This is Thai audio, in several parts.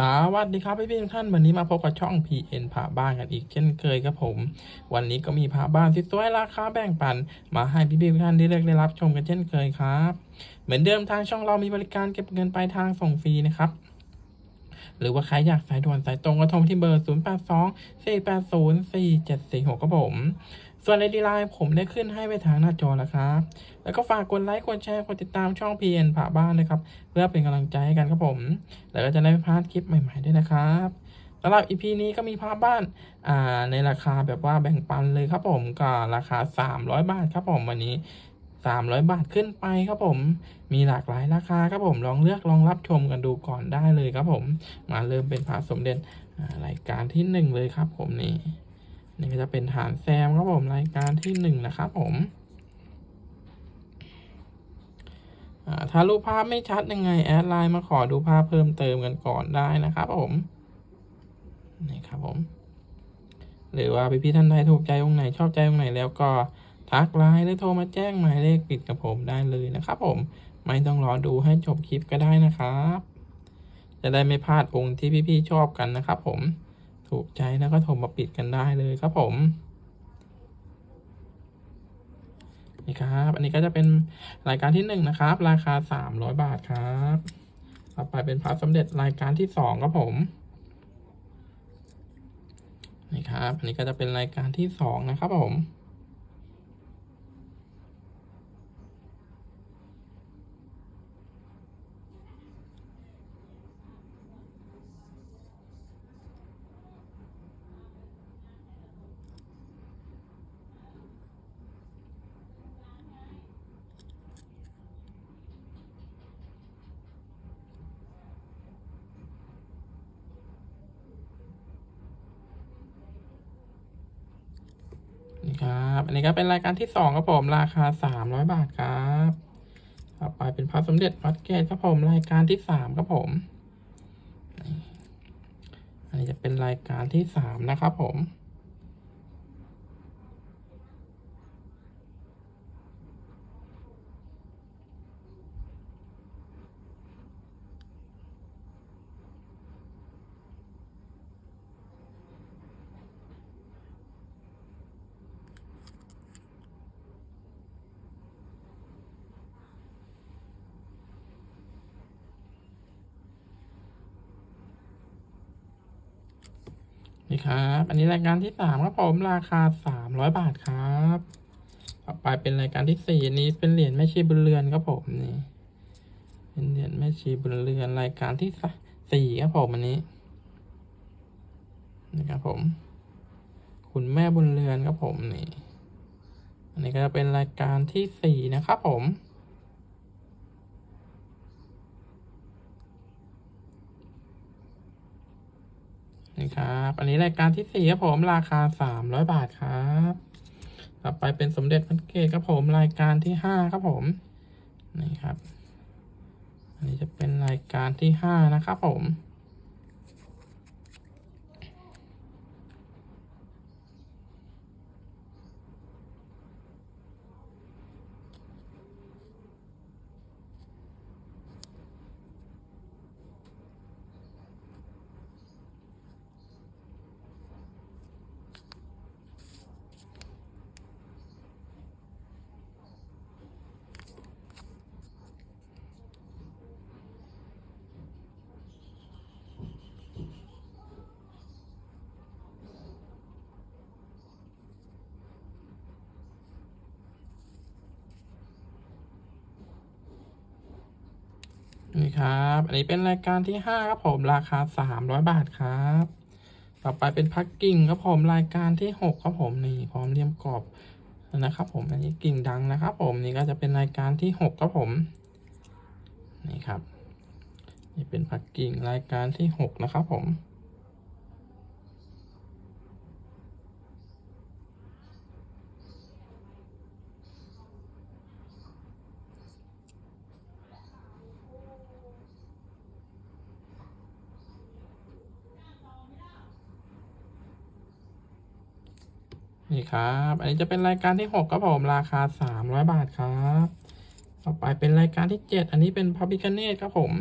สวัสดีครับพี่พี่ทุกท่านวันนี้มาพบกับช่อง PN ผาบ้านกันอีกเช่นเคยครับผม วันนี้ก็มีผาบ้านที่สวยราคาแบ่งปัน มาให้พี่พี่ทุกท่านได้เลือกได้รับชมกันเช่นเคยครับ เหมือนเดิมทางช่องเรามีบริการเก็บเงินปลายทางส่งฟรีนะครับหรือว่าใครอยากสายด่วนสายตรงก็โทรที่เบอร์ 0 8 2 4 8 0 4 7 4 6ครับผม ส่วนในดีไลน์ผมได้ขึ้นให้ไว้ทางหน้าจอแล้วครับ แล้วก็ฝากกดไลค์ กดแชร์ กดติดตามช่อง PN ผาบ้านนะครับ เพื่อเป็นกำลังใจให้กันครับผม แล้วก็จะได้ไม่พลาดคลิปใหม่ๆด้วยนะครับสำหรับ EP นี้ก็มีภาพบ้านอ่าในราคาแบบว่าแบ่งปันเลยครับผมก็ราคา 300 บาทครับผมวันนี้ 300 บาทขึ้นไปครับผม มีหลากหลายราคาครับผมลองเลือกลองรับชมกันดูก่อนได้เลยครับผม มาเริ่มเป็นพระสมเด็จรายการที่หนึ่งเลยครับผมนี่ นี่ก็จะเป็นฐานแซมครับผมรายการที่หนึ่งนะครับผมถ้ารูปภาพไม่ชัดยังไงแอดไลน์มาขอดูภาพเพิ่มเติมกันก่อนได้นะครับผมนี่ครับผม หรือว่าพี่พี่ท่านใดถูกใจองไหนชอบใจองไหนแล้วก็ทักไลน์หรือโทรมาแจ้งหมายเลขปิดกับผมได้เลยนะครับผมไม่ต้องรอดูให้จบคลิปก็ได้นะครับ จะได้ไม่พลาดองค์ที่พี่พี่ๆชอบกันนะครับผม ถูกใจแล้วก็โทรมาปิดกันได้เลยครับผม นี่ครับ อันนี้ก็จะเป็นรายการที่หนึ่งนะครับ ราคาสามร้อยบาทครับต่อไปเป็นพระสมเร็จรายการที่สองครับผมนี่ครับ อันนี้ก็จะเป็นรายการที่สองนะครับผม นี่ครับ อันนี้ก็เป็นรายการที่สองครับผมราคาสามร้อยบาทครับต่อไปเป็นพระสมเด็จวัดเกตครับผมรายการที่สามครับผม อันนี้จะเป็นรายการที่สามนะครับผมีครับ อันนี้รายการที่สามครับผมราคาสามร้อยบาทครับ ต่อไปเป็นรายการที่สี่นี้เป็นเหรียญแม่ชีบุญเรือนครับผมนี่ เป็นเหรียญแม่ชีบุญเรือนรายการที่สี่ครับผมอันนี้นี่ครับผม คุณแม่บุญเรือนครับผมนี่ อันนี้ก็จะเป็นรายการที่สี่นะครับผม นี่ครับอันนี้รายการที่สี่ครับผมราคาสามร้อยบาทครับต่อไปเป็นสมเด็จพระเกศครับผมรายการที่ห้าครับผมนี่ครับ อันนี้จะเป็นรายการที่ห้านะครับผม นี่ครับ อันนี้เป็นรายการที่ห้าครับผมราคาสามร้อยบาทครับ ต่อไปเป็นพักกิ่งครับผมรายการที่หกครับผมนี่พร้อมเรียมกรอบนะครับ ผมอันนี้กิ่งดังนะครับ ผมนี่ก็จะเป็นรายการที่หกครับผม นี่ครับ นี่เป็นพักกิ่งรายการที่หกนะครับผม นี่ครับ อันนี้จะเป็นรายการที่หกครับผมราคาสามร้อยบาทครับ ต่อไปเป็นรายการที่เจ็ดอันนี้เป็นพ a บิคเนตครับผม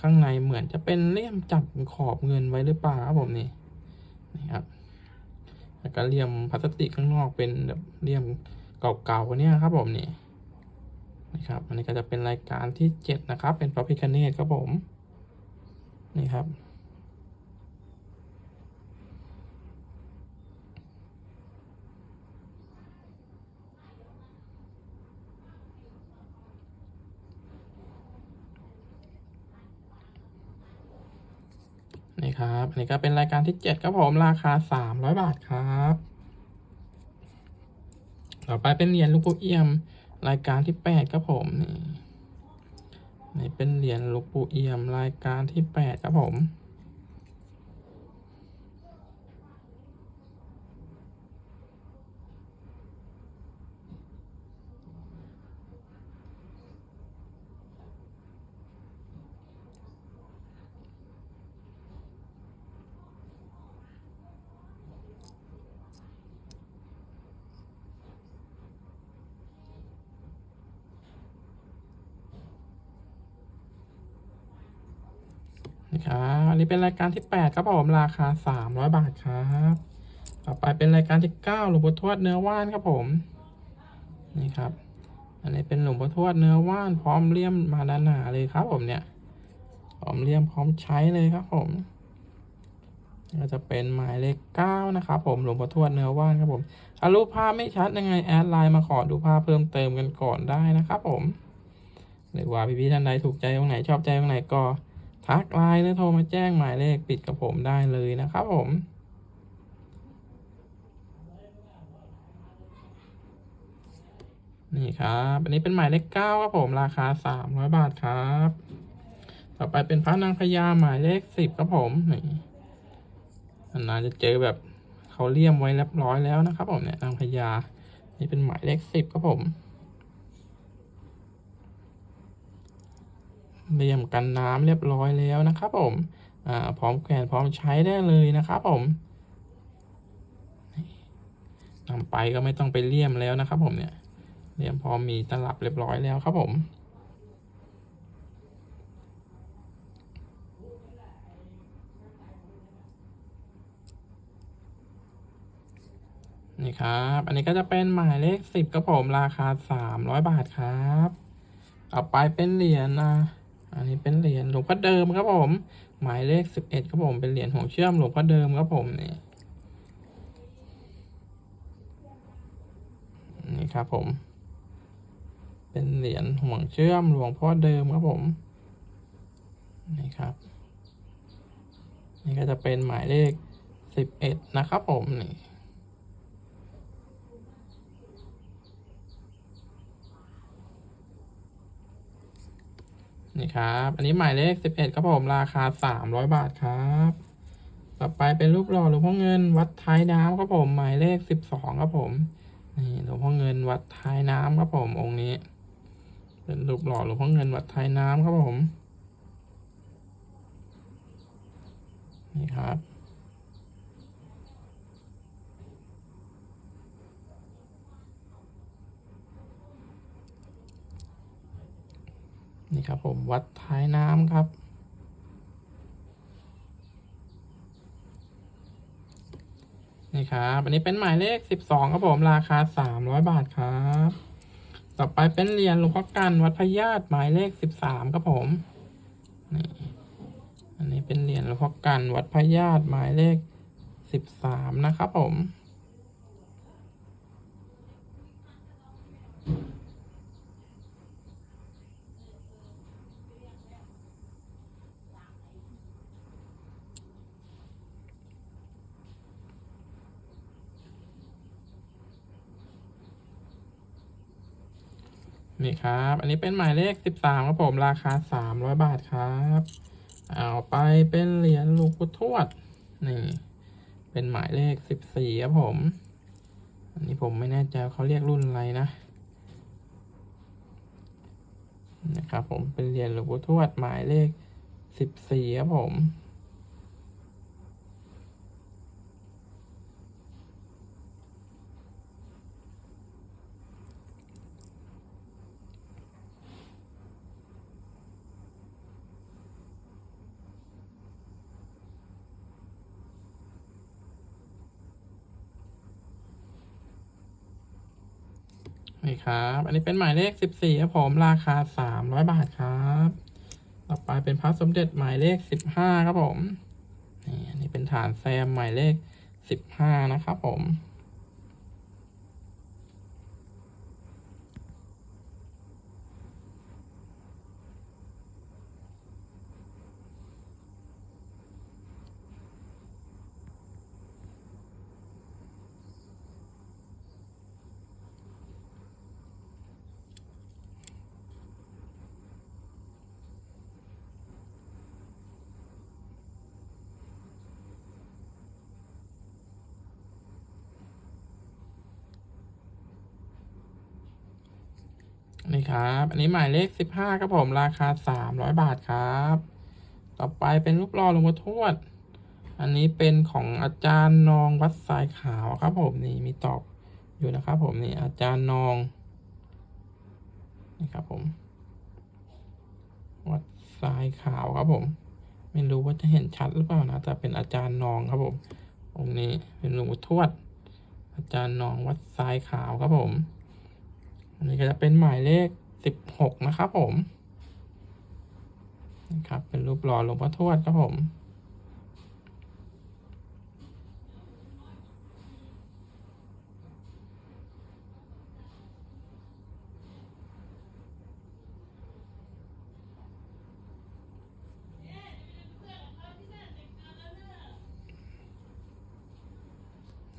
ข้างในเหมือนจะเป็นเลี่ยมจับขอบเงินไว้หรือเปล่าครับผมนี่นี่ครับแล้วก็เลี่ยมพลาสติกข้างนอกเป็นแบบเลี่ยมเก่าๆเนี่ยครับผมนี่นะครับอันนี้ก็จะเป็นรายการที่เจ็ดนะครับ เป็นพระพิคเนตครับผมนี่ครับ นี่ครับ อันนี้ก็เป็นรายการที่เจ็ดครับผม ราคาสามร้อยบาทครับ ต่อไปเป็นเหรียญลูกปูเอี่ยม รายการที่แปดครับผมนี่นี่เป็นเหรียญลูกปูเอี่ยม รายการที่แปดครับผม ครับอันนี้เป็นรายการที่แปดครับผมราคาสามร้อยบาทครับ ต่อไปเป็นรายการที่เก้าหลวงปู่ทวดเนื้อว่านครับผม นี่ครับ อันนี้เป็นหลวงปู่ทวดเนื้อว่านพร้อมเลี่ยมมาด้านหน้าเลยครับผมเนี่ย พร้อมเลี่ยมพร้อมใช้เลยครับผมก็จะเป็นหมายเลขเก้านะครับผมหลวงปู่ทวดเนื้อว่านครับผมถ้ารูปภาพไม่ชัดยังไงแอดไลน์มาขอดูภาพเพิ่มเติมกันก่อนได้นะครับผมหรือว่าพี่ๆท่านใดถูกใจตรงไหนชอบใจตรงไหนก็ ทักไลน์หรือโทรมาแจ้งหมายเลขปิดกับผมได้เลยนะครับผมนี่ครับอันนี้เป็นหมายเลขเก้าครับผมราคาสามร้อยบาทครับ ต่อไปเป็นพระนางพญาหมายเลขสิบครับผมนี่นานๆจะเจอแบบเขาเลี่ยมไว้เรียบร้อยแล้วนะครับผมเนี่ยนางพญานี่เป็นหมายเลขสิบครับผม เรียมกันน้ำเรียบร้อยแล้วนะครับผมอ่าพร้อมแขวนพร้อมใช้ได้เลยนะครับผมนำไปก็ไม่ต้องไปเลี่ยมแล้วนะครับ ผมเนี่ยเลี่ยมพร้อมมีตลับเรียบร้อยแล้วครับผมนี่ครับ อันนี้ก็จะเป็นหมายเลขสิบครับผมราคาสามร้อยบาทครับ ต่อไปเป็นเหรียญนะ อันนี้เป็นเหรียญหลวงพ่อเดิมครับผม หมายเลขสิบเอ็ดครับผมเป็นเหรียญห่วงเชื่อมหลวงพ่อเดิมครับผมนี่นี่ครับผม เป็นเหรียญห่วงเชื่อมหลวงพ่อเดิมครับผมนี่ครับ นี่ก็จะเป็นหมายเลขสิบเอ็ดนะครับผมนี่ นี่ครับ อันนี้หมายเลขสิบเอ็ดครับผมราคาสามร้อยบาทครับ ต่อไปเป็นรูปหล่อหลวงพ่อเงินวัดท้ายน้ำครับผม หมายเลขสิบสองครับผม นี่หลวงพ่อเงินวัดท้ายน้ำครับผมองค์นี้ เป็นรูปหล่อหลวงพ่อเงินวัดท้ายน้ำครับผม นี่ครับ นี่ครับผมวัดท้ายน้ำครับ นี่ครับอันนี้เป็นหมายเลขสิบสองครับผมราคาสามร้อยบาทครับ ต่อไปเป็นเหรียญหลวงพ่อกันวัดพญาตหมายเลขสิบสามครับผมนี่อันนี้เป็นเหรียญหลวงพ่อกันวัดพญาตหมายเลขสิบสามนะครับผม นี่ครับ อันนี้เป็นหมายเลขสิบสามครับผมราคาสามร้อยบาทครับ เอาไปเป็นเหรียญหลวงปู่ทวด นี่ เป็นหมายเลขสิบสี่ครับผม อันนี้ผมไม่แน่ใจเขาเรียกรุ่นอะไรนะนะครับผมเป็นเหรียญหลวงปู่ทวดหมายเลขสิบสี่ครับผม นี่ครับ อันนี้เป็นหมายเลขสิบสี่ครับผมราคาสามร้อยบาทครับ ต่อไปเป็นพระสมเด็จหมายเลขสิบห้าครับผม นี่อันนี้เป็นฐานแซมหมายเลขสิบห้านะครับผม นี่ครับ อันนี้หมายเลขสิบห้าครับผมราคาสามร้อยบาทครับ ต่อไปเป็นรูปหล่อหลวงพ่อทวด อันนี้เป็นของอาจารย์นองวัดทรายขาวครับผมนี่มีตอกอยู่นะครับผมนี่อาจารย์นองนี่ครับผม วัดทรายขาวครับผม ไม่รู้ว่าจะเห็นชัดหรือเปล่านะแต่เป็นอาจารย์นองครับผมองค์นี้เป็นหลวงพ่อทวด อาจารย์นองวัดทรายขาวครับผม อันนี้ก็จะเป็นหมายเลขสิบหกนะครับผมนะครับเป็นรูปหล่อหลวงพ่อทวดครับผม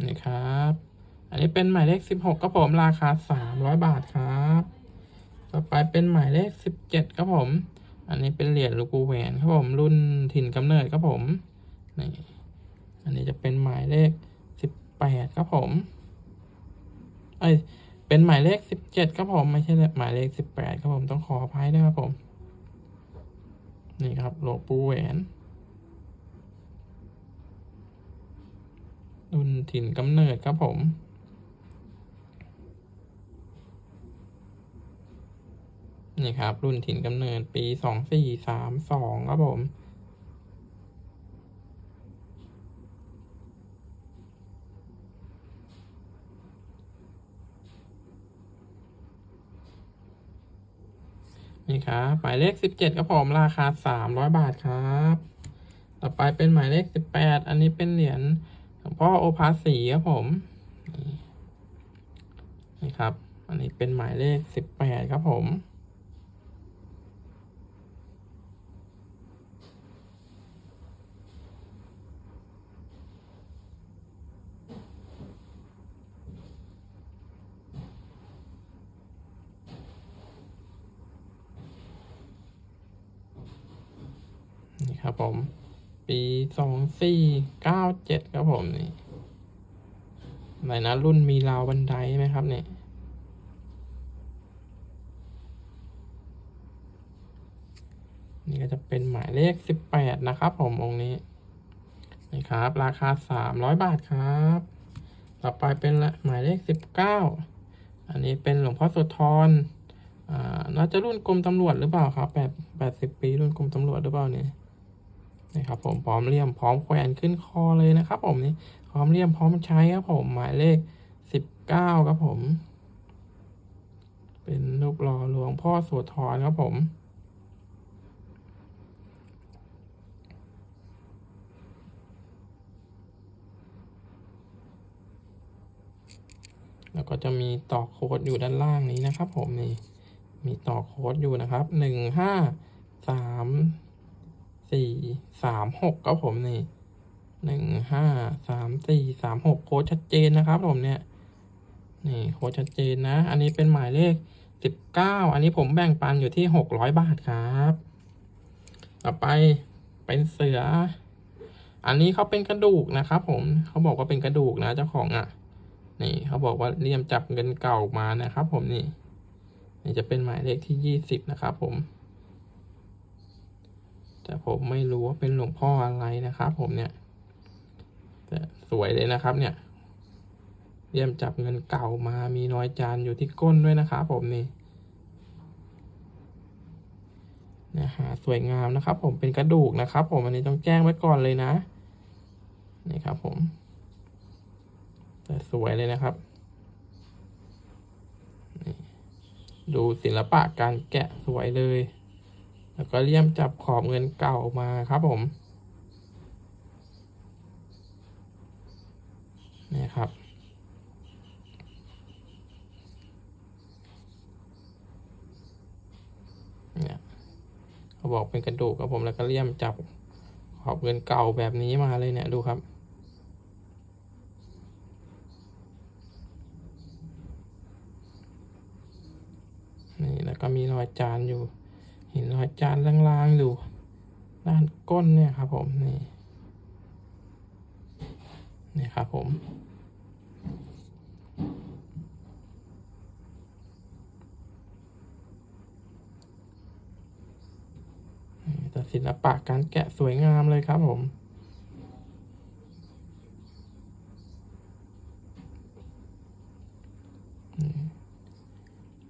นี่ครับ อั นนี้เป็นหมายเลขสิบหกครับผมราคาสามร้อยบาทครับ ต่อไปเป็นหมายเลขสิบเจ็ดครับผม อันนี้เป็นเหรียญลูกูแหวนครับผม รุ่นถิ่นกำเนิดครับผม นี่อันนี้จะเป็นหมายเลขสิบแปดครับผมเอ้ยเป็นหมายเลขสิบเจ็ดครับผม ไม่ใช่หมายเลขสิบแปดครับผมต้องขออภัยด้วยครับผม นี่ครับหลปูแหวนรุ่นถิ่นกำเนิดครับผม นี่ครับ รุ่นถิ่นกำเนิดปีสองสี่สามสองครับผม นี่ครับหมายเลขสิบเจ็ดครับผม ราคาสามร้อยบาทครับ ต่อไปเป็นหมายเลขสิบแปดอันนี้เป็นเหรียญหลวงพ่อโอภาสีครับผม นี่นี่ครับ อันนี้เป็นหมายเลขสิบแปดครับผม นี่ ครับผม ปีสองสี่เก้าเจ็ดครับผมนี่ไหนนะรุ่นมีราวบันไดไหมครับเนี่ยนี่ก็จะเป็นหมายเลขสิบแปดนะครับผมองค์นี้นี่ครับ ราคาสามร้อยบาทครับ ต่อไปเป็นละหมายเลขสิบเก้าอันนี้เป็นหลวงพ่อโสธรอ่าน่าจะรุ่นกรมตำรวจหรือเปล่าครับแปดแปดสิบปีรุ่นกรมตำรวจหรือเปล่าเนี่ย ครับผมพร้อมเลี่ยมพร้อมแขวนขึ้นคอเลยนะครับผมนี่พร้อมเลี่ยมพร้อมใช้ครับผมหมายเลขสิบเก้าครับผม เป็นรูปหล่อหลวงพ่อโสธรครับผมแล้วก็จะมีต่อโค้ดอยู่ด้านล่างนี้นะครับผมนี่มีต่อโค้ดอยู่นะครับหนึ่งห้าสาม สี่สามหกครับผมนี่หนึ่งห้าสามสี่สามหกโค้ดชัดเจนนะครับ ผมเนี่ย นี่โค้ดชัดเจนนะ อันนี้เป็นหมายเลขสิบเก้าอันนี้ผมแบ่งปันอยู่ที่หกร้อยบาทครับ ต่อไปเป็นเสือ อันนี้เขาเป็นกระดูกนะครับ ผมเขาบอกว่าเป็นกระดูกนะเจ้าของอะ นี่เขาบอกว่าเลี่ยมจับเงินเก่ามานะครับ ผมนี่นี่จะเป็นหมายเลขที่ยี่สิบนะครับ ผม แต่ผมไม่รู้ว่าเป็นหลวงพ่ออะไรนะครับ ผมเนี่ยแต่สวยเลยนะครับ เนี่ยเลี่ยมจับเงินเก่ามามีรอยจานอยู่ที่ก้นด้วยนะครับผมนี่นะฮะสวยงามนะครับ ผมเป็นกระดูกนะครับ ผมอันนี้ต้องแจ้งไว้ก่อนเลยนะนี่ครับ ผมแต่สวยเลยนะครับดูศิลปะการแกะสวยเลย แล้วก็เลี่ยมจับขอบเงินเก่ามาครับผมนี่ครับเนี่ยเขาบอกเป็นกระดูกครับผมแล้วก็เลี่ยมจับขอบเงินเก่าแบบนี้มาเลยเนี่ยดูครับนี่แล้วก็มีรอยจานอยู่ ห็นรอยจานลางๆอยู่ด้านก้นเนี่ยครับผมนี่นี่ครับผมแต่ศิลปะการแกะสวยงามเลยครับผม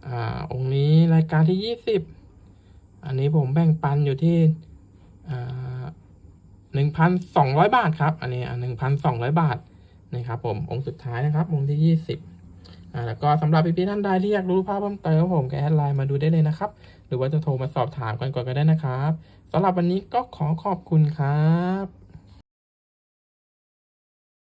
อ่าองค์นี้รายการที่ยี่สิบ อันนี้ผมแบ่งปันอยู่ที่หนึ่งพันสองร้อยบาทครับ อันนี้หนึ่งพันสองร้อยบาทนะครับผมองค์สุดท้ายนะครับองค์ที่ยี่สิบอ่าแล้วก็สำหรับพี่ๆท่านใดที่อยากรู้ภาพเพิ่มเติมผมก็แอดไลน์มาดูได้เลยนะครับ หรือว่าจะโทรมาสอบถามกันก่อนก็ได้นะครับสำหรับวันนี้ก็ขอขอบคุณครับ